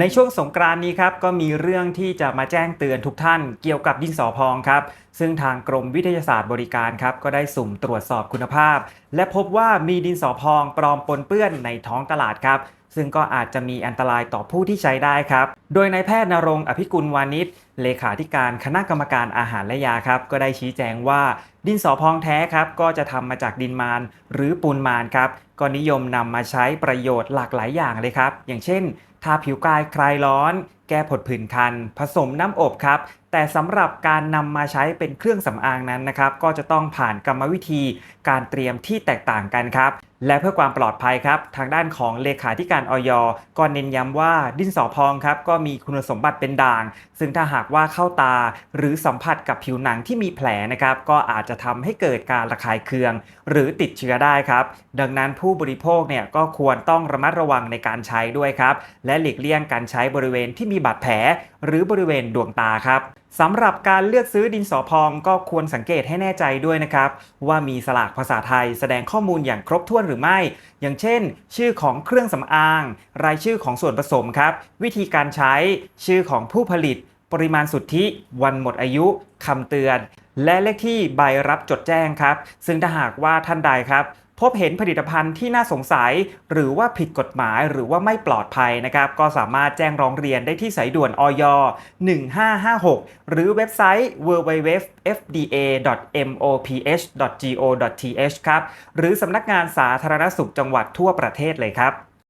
ในช่วงสงกรานนี้ครับก็มีเรื่องที่จะมาแจ้งเตือนทุกท่านเกี่ยวกับดินสอพองครับ ซึ่งทางกรมวิทยาศาสตร์บริการครับก็ได้สุ่มตรวจสอบคุณภาพ และพบว่ามีดินสอพองปลอมปนเปื้อนในท้องตลาดครับ ซึ่งก็อาจจะมีอันตรายต่อผู้ที่ใช้ได้ครับ โดยนายแพทย์นรงอภิกุลวานิชเลขาธิการคณะกรรมการอาหารและยาครับ ก็ได้ชี้แจงว่า ดินสอพองแท้ครับ ก็จะทำมาจากดินมานหรือปูนมานครับ ก็นิยมนำมาใช้ประโยชน์หลากหลายอย่างเลยครับ อย่างเช่นทาผิวกายคลายร้อน แก้ผดผื่นคัน ผสมน้ำอบครับ แต่สำหรับการนำมาใช้เป็นเครื่องสำอางนั้นนะครับ ก็จะต้องผ่านกรรมวิธีการเตรียมที่แตกต่างกันครับ และเพื่อความปลอดภัยครับ ทางด้านของเลขาธิการออยก็เน้นย้ำว่าดินสอพองครับก็มีคุณสมบัติเป็นด่าง ซึ่งถ้าหากว่าเข้าตา หรือสัมผัสกับผิวหนังที่มีแผลนะครับก็อาจจะทำให้เกิดการระคายเคือง หรือติดเชื้อได้ครับ ดังนั้นผู้บริโภคเนี่ยก็ควรต้องระมัดระวังในการใช้ด้วยครับ และหลีกเลี่ยงการใช้บริเวณที่มีบาดแผล หรือบริเวณดวงตาครับ สำหรับการเลือกซื้อดินสอพองก็ควรสังเกตให้แน่ใจด้วยนะครับ ว่ามีสลากภาษาไทยแสดงข้อมูลอย่างครบถ้วนหรือไม่ อย่างเช่น ชื่อของเครื่องสำอาง รายชื่อของส่วนผสมครับ วิธีการใช้ ชื่อของผู้ผลิต ปริมาณสุทธิ วันหมดอายุคำเตือน และเลขที่ใบรับจดแจ้งครับ ซึ่งถ้าหากว่าท่านใดครับพบเห็นผลิตภัณฑ์ที่น่าสงสัย หรือว่าผิดกฎหมายหรือว่าไม่ปลอดภัยนะครับ ก็สามารถแจ้งร้องเรียนได้ที่สายด่วนอย 1556 หรือเว็บไซต์ www.fda.moph.go.th ครับ หรือสำนักงานสาธารณสุขจังหวัดทั่วประเทศเลยครับ